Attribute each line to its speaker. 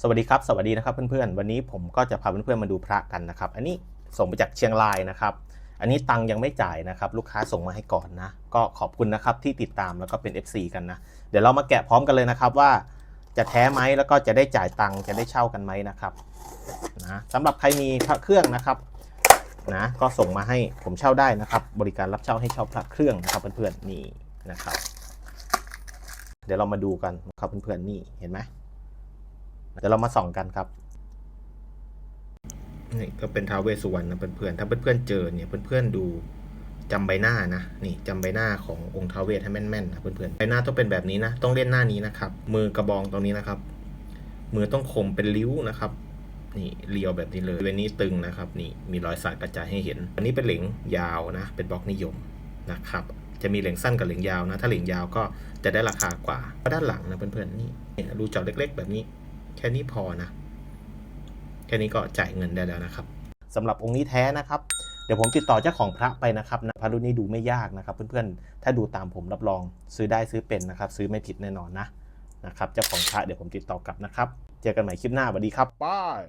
Speaker 1: สวัสดีครับ สวัสดีนะครับเพื่อนๆ วันนี้ผมก็จะพาเพื่อนๆมาดูพระกันนะครับ อันนี้ส่งมาจากเชียงรายนะครับ อันนี้ตังค์ยังไม่จ่ายนะครับ ลูกค้าส่งมาให้ก่อนนะ ก็ขอบคุณนะครับที่ติดตามแล้วก็เป็น FC กันนะ เดี๋ยวเรามาแกะพร้อมกันเลยนะครับว่าจะแท้ไหมแล้วก็จะได้จ่ายตังค์จะได้เช่ากันไหมนะครับนะสำหรับใครมีพระเครื่องนะครับนะก็ส่งมาให้ผมเช่าได้นะครับ บริการรับเช่าให้เช่าพระเครื่องนะครับเพื่อนๆนี่นะครับ เดี๋ยวเรามาดูกันครับเพื่อนๆนี่เห็นไหม เดี๋ยวเรามาส่องกันครับนี่ก็เป็นท้าวเวสสุวรรณนะเพื่อนๆถ้าเพื่อนๆเจอเนี่ยเพื่อนๆดูจำใบหน้านะนี่จำใบหน้าขององค์ท้าวเวสให้แม่นๆนะเพื่อนๆใบหน้าต้องเป็นแบบนี้นะ ต้องเล่นหน้านี้นะครับ มือกระบองตรงนี้นะครับ มือต้องคมเป็นริ้วนะครับนี่เรียวแบบนี้เลยเวนนี้ตึงนะครับ นี่มีรอยสาดกระจายให้เห็น อันนี้เป็นเหลงยาวนะ เป็นบล็อกนิยมนะครับ จะมีเหลงสั้นกับเหลงยาวนะ ถ้าเหลงยาวก็จะได้ราคากว่าด้านหลังนะเพื่อนๆนี่เนี่รูเจาะเล็ก ๆ แบบนี้ แค่นี้พอนะ แค่นี้ก็จ่ายเงินได้แล้วนะครับสำหรับองค์นี้แท้นะครับ เดี๋ยวผมติดต่อเจ้าของพระไปนะครับนะพระรุ่นนี้ดูไม่ยากนะครับ เพื่อนๆ ถ้าดูตามผมรับรองซื้อได้ซื้อเป็นนะครับ ซื้อไม่ผิดแน่นอนนะนะครับ เจ้าของพระเดี๋ยวผมติดต่อกลับนะครับ เจอกันใหม่คลิปหน้าสวัสดีครับ
Speaker 2: ป้าย